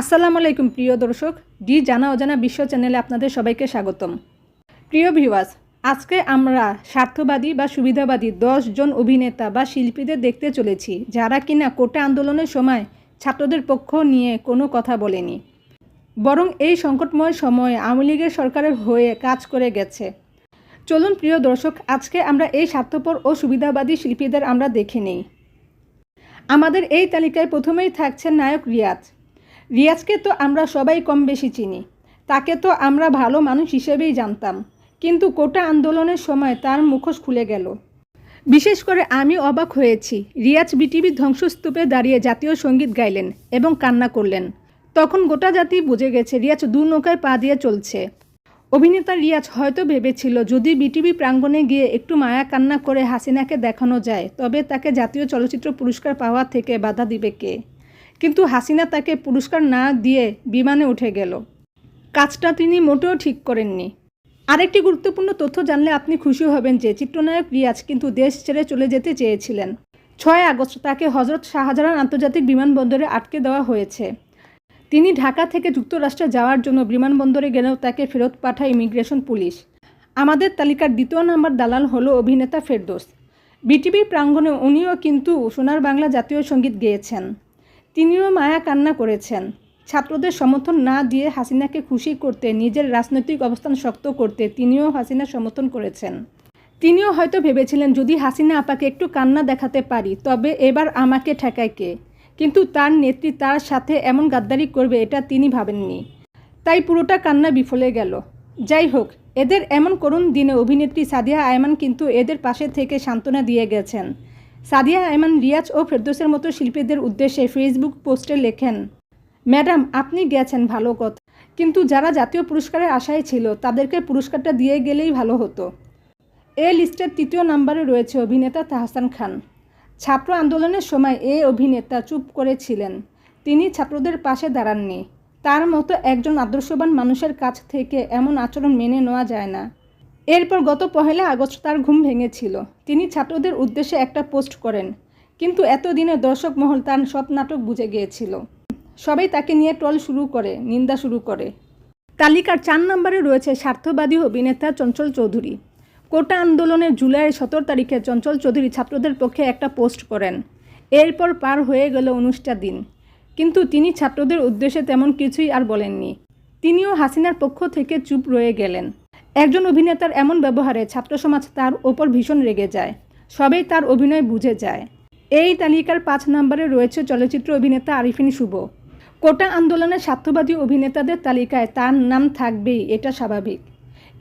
আসসালামু আলাইকুম, প্রিয় দর্শক। ডি জানা অজানা বিশ্ব চ্যানেলে আপনাদের সবাইকে স্বাগতম। প্রিয় ভিউয়ার্স, আজকে আমরা স্বার্থবাদী বা সুবিধাবাদী জন অভিনেতা বা শিল্পীদের দেখতে চলেছি, যারা কিনা কোটা আন্দোলনের সময় ছাত্রদের পক্ষ নিয়ে কোনো কথা বলেনি। বরং এই সংকটময় সময়ে আওয়ামী লীগের সরকারের হয়ে কাজ করে গেছে। চলুন, প্রিয় দর্শক, আজকে আমরা এই স্বার্থপর ও সুবিধাবাদী শিল্পীদের আমরা দেখে নেই। আমাদের এই তালিকায় প্রথমেই থাকছে নায়ক রিয়াজ। রিয়াজকে তো আমরা সবাই কম বেশি চিনি। তাকে তো আমরা ভালো মানুষ হিসেবেই জানতাম। কিন্তু কোটা আন্দোলনের সময় তার মুখোশ খুলে গেল। বিশেষ করে আমি অবাক হয়েছি। রিয়াজ বিটিভির ধ্বংসস্তূপে দাঁড়িয়ে জাতীয় সংগীত গাইলেন এবং কান্না করলেন। তখন গোটা জাতি বুঝে গেছে রিয়াজ দু নৌকায় পা দিয়ে চলছে। অভিনেতা রিয়াজ হয়তো ভেবেছিল, যদি বিটিভি প্রাঙ্গণে গিয়ে একটু মায়া কান্না করে হাসিনাকে দেখানো যায়, তবে তাকে জাতীয় চলচ্চিত্র পুরস্কার পাওয়া থেকে বাধা দিবে কে? কিন্তু হাসিনা তাকে পুরস্কার না দিয়ে বিমানে উঠে গেল। কাজটা তিনি মোটেও ঠিক করেননি। আরেকটি গুরুত্বপূর্ণ তথ্য জানলে আপনি খুশি হবেন যে চিত্রনায়ক রিয়াজ কিন্তু দেশ ছেড়ে চলে যেতে চেয়েছিলেন। ছয় আগস্ট তাকে হজরত শাহজাহান আন্তর্জাতিক বিমানবন্দরে আটকে দেওয়া হয়েছে। তিনি ঢাকা থেকে যুক্তরাষ্ট্রে যাওয়ার জন্য বিমানবন্দরে গেলেও তাকে ফেরত পাঠায় ইমিগ্রেশন পুলিশ। আমাদের তালিকার দ্বিতীয় নাম্বার দালাল হলো অভিনেতা ফেরদোস। বিটিভি প্রাঙ্গণে উনিও কিন্তু সোনার বাংলা জাতীয় সংগীত গেয়েছেন। তিনিও মায়া কান্না করেছেন। ছাত্রদের সমর্থন না দিয়ে হাসিনাকে খুশি করতে, নিজের রাজনৈতিক অবস্থান শক্ত করতে তিনিও হাসিনা সমর্থন করেছেন। তিনিও হয়তো ভেবেছিলেন, যদি হাসিনা আপাকে একটু কান্না দেখাতে পারি, তবে এবার আমাকে ঠেকায় কে? কিন্তু তার নেত্রী তার সাথে এমন গাদ্দারি করবে এটা তিনি ভাবেননি। তাই পুরোটা কান্না বিফলে গেল। যাই হোক, এদের এমন করুণ দিনে অভিনেত্রী সাদিয়া আয়মান কিন্তু এদের পাশে থেকে সান্ত্বনা দিয়ে গেছেন। সাদিয়া আয়মান রিয়াজ ও ফেরদোসের মতো শিল্পীদের উদ্দেশ্যে ফেসবুক পোস্টে লেখেন, ম্যাডাম, আপনি গেছেন ভালো কথা। কিন্তু যারা জাতীয় পুরস্কারের আশায় ছিল, তাদেরকে পুরস্কারটা দিয়ে গেলেই ভালো হতো। এ লিস্টের তৃতীয় নম্বরে রয়েছে অভিনেতা তাহসান খান। ছাত্র আন্দোলনের সময় এ অভিনেতা চুপ করেছিলেন। তিনি ছাত্রদের পাশে দাঁড়াননি। তার মতো একজন আদর্শবান মানুষের কাছ থেকে এমন আচরণ মেনে নেওয়া যায় না। এরপর গত পহেলা আগস্ট তার ঘুম ভেঙেছিল। তিনি ছাত্রদের উদ্দেশ্যে একটা পোস্ট করেন, কিন্তু এতদিনে দর্শক মহল তার সব নাটক বুঝে গিয়েছিল। সবাই তাকে নিয়ে টল শুরু করে, নিন্দা শুরু করে। তালিকার চার নম্বরে রয়েছে স্বার্থবাদী অভিনেতা চঞ্চল চৌধুরী। কোটা আন্দোলনের জুলাইয়ের সতেরো তারিখে চঞ্চল চৌধুরী ছাত্রদের পক্ষে একটা পোস্ট করেন। এরপর পার হয়ে গেল উনিশটা দিন। কিন্তু তিনি ছাত্রদের উদ্দেশ্যে তেমন কিছুই আর বলেননি। তিনিও হাসিনার পক্ষ থেকে চুপ রয়ে গেলেন। একজন অভিনেতার এমন ব্যবহারে ছাত্র সমাজ তার ওপর ভীষণ রেগে যায়। সবেই তার অভিনয় বুঝে যায়। এই তালিকার পাঁচ নম্বরে রয়েছে চলচ্চিত্র অভিনেতা আরিফিন শুভ। কোটা আন্দোলনের স্বার্থবাদী অভিনেতাদের তালিকায় তার নাম থাকবেই, এটা স্বাভাবিক।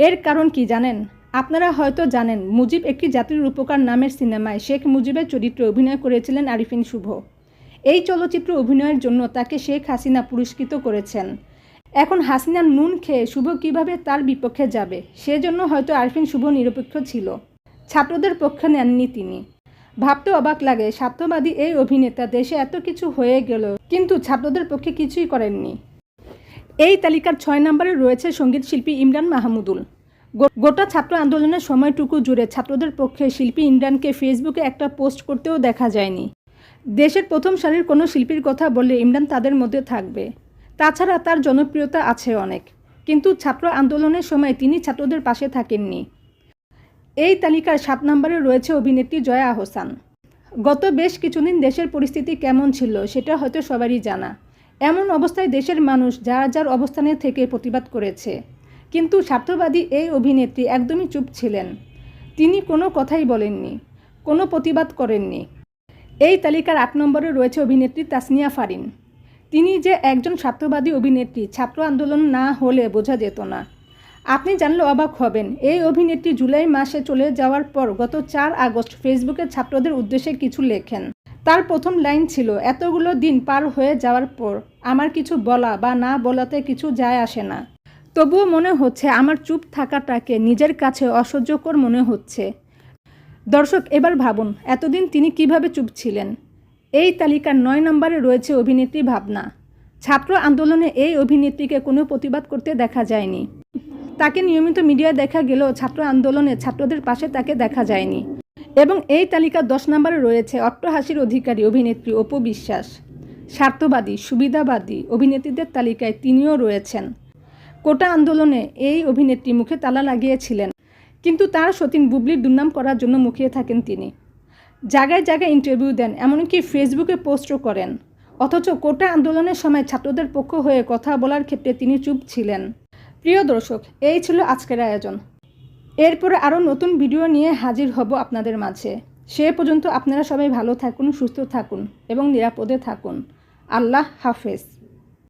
এর কারণ কি জানেন? আপনারা হয়তো জানেন, মুজিব একটি জাতির উপকার নামের সিনেমায় শেখ মুজিবের চরিত্রে অভিনয় করেছিলেন আরিফিন শুভ। এই চলচ্চিত্র অভিনয়ের জন্য তাকে শেখ হাসিনা পুরস্কৃত করেছেন। এখন হাসিনার নুন খেয়ে শুভ কীভাবে তার বিপক্ষে যাবে? সেজন্য হয়তো আরফিন শুভ নিরপেক্ষ ছিল। ছাত্রদের পক্ষে নেননি তিনি। ভাবতে অবাক লাগে, স্বার্থবাদী এই অভিনেতা দেশে এত কিছু হয়ে গেল কিন্তু ছাত্রদের পক্ষে কিছুই করেননি। এই তালিকার ছয় নম্বরে রয়েছে সংগীত শিল্পী ইমরান মাহমুদুল। গোটা ছাত্র আন্দোলনের সময়টুকু জুড়ে ছাত্রদের পক্ষে শিল্পী ইমরানকে ফেসবুকে একটা পোস্ট করতেও দেখা যায়নি। দেশের প্রথম সারির কোনো শিল্পীর কথা বললে ইমরান তাদের মধ্যে থাকবে। তাছাড়া তার জনপ্রিয়তা আছে অনেক, কিন্তু ছাত্র আন্দোলনের সময় তিনি ছাত্রদের পাশে থাকেননি। এই তালিকার সাত নম্বরে রয়েছে অভিনেত্রী জয়া আহসান। গত বেশ কিছুদিন দেশের পরিস্থিতি কেমন ছিল সেটা হয়তো সবারই জানা। এমন অবস্থায় দেশের মানুষ যার যার অবস্থানে থেকে প্রতিবাদ করেছে। কিন্তু স্বার্থবাদী এই অভিনেত্রী একদমই চুপ ছিলেন। তিনি কোনো কথাই বলেননি, কোনো প্রতিবাদ করেননি। এই তালিকার আট নম্বরে রয়েছে অভিনেত্রী তাসনিয়া ফারিন। তিনি যে একজন ছাত্রবাদী অভিনেত্রী, ছাত্র আন্দোলন না হলে বোঝা যেত না। আপনি জানলে অবাক হবেন, এই অভিনেত্রী জুলাই মাসে চলে যাওয়ার পর গত চার আগস্ট ফেসবুকে ছাত্রদের উদ্দেশ্যে কিছু লেখেন। তার প্রথম লাইন ছিল, এতগুলো দিন পার হয়ে যাওয়ার পর আমার কিছু বলা বা না বলাতে কিছু যায় আসে না। তবুও মনে হচ্ছে আমার চুপ থাকাটাকে নিজের কাছে অসহ্যকর মনে হচ্ছে। দর্শক, এবার ভাবুন, এতদিন তিনি কীভাবে চুপ ছিলেন? এই তালিকার নয় নম্বরে রয়েছে অভিনেত্রী ভাবনা। ছাত্র আন্দোলনে এই অভিনেত্রীকে কোনো প্রতিবাদ করতে দেখা যায়নি। তাকে নিয়মিত মিডিয়ায় দেখা গেলেও ছাত্র আন্দোলনে ছাত্রদের পাশে তাকে দেখা যায়নি। এবং এই তালিকার দশ নম্বরে রয়েছে অট্টহাসির অধিকারী অভিনেত্রী অপু বিশ্বাস। স্বার্থবাদী, সুবিধাবাদী অভিনেত্রীদের তালিকায় তিনিও রয়েছেন। কোটা আন্দোলনে এই অভিনেত্রী মুখে তালা লাগিয়েছিলেন। কিন্তু তার সতীন বুবলির দুর্নাম করার জন্য মুখিয়ে থাকেন তিনি। জায়গায় জায়গায় ইন্টারভিউ দেন, এমনকি ফেসবুকে পোস্টও করেন। অথচ কোটা আন্দোলনের সময় ছাত্রদের পক্ষ হয়ে কথা বলার ক্ষেত্রে তিনি চুপ ছিলেন। প্রিয় দর্শক, এই ছিল আজকের আয়োজন। এরপরে আরও নতুন ভিডিও নিয়ে হাজির হব আপনাদের মাঝে। সে পর্যন্ত আপনারা সবাই ভালো থাকুন, সুস্থ থাকুন এবং নিরাপদে থাকুন। আল্লাহ হাফেজ।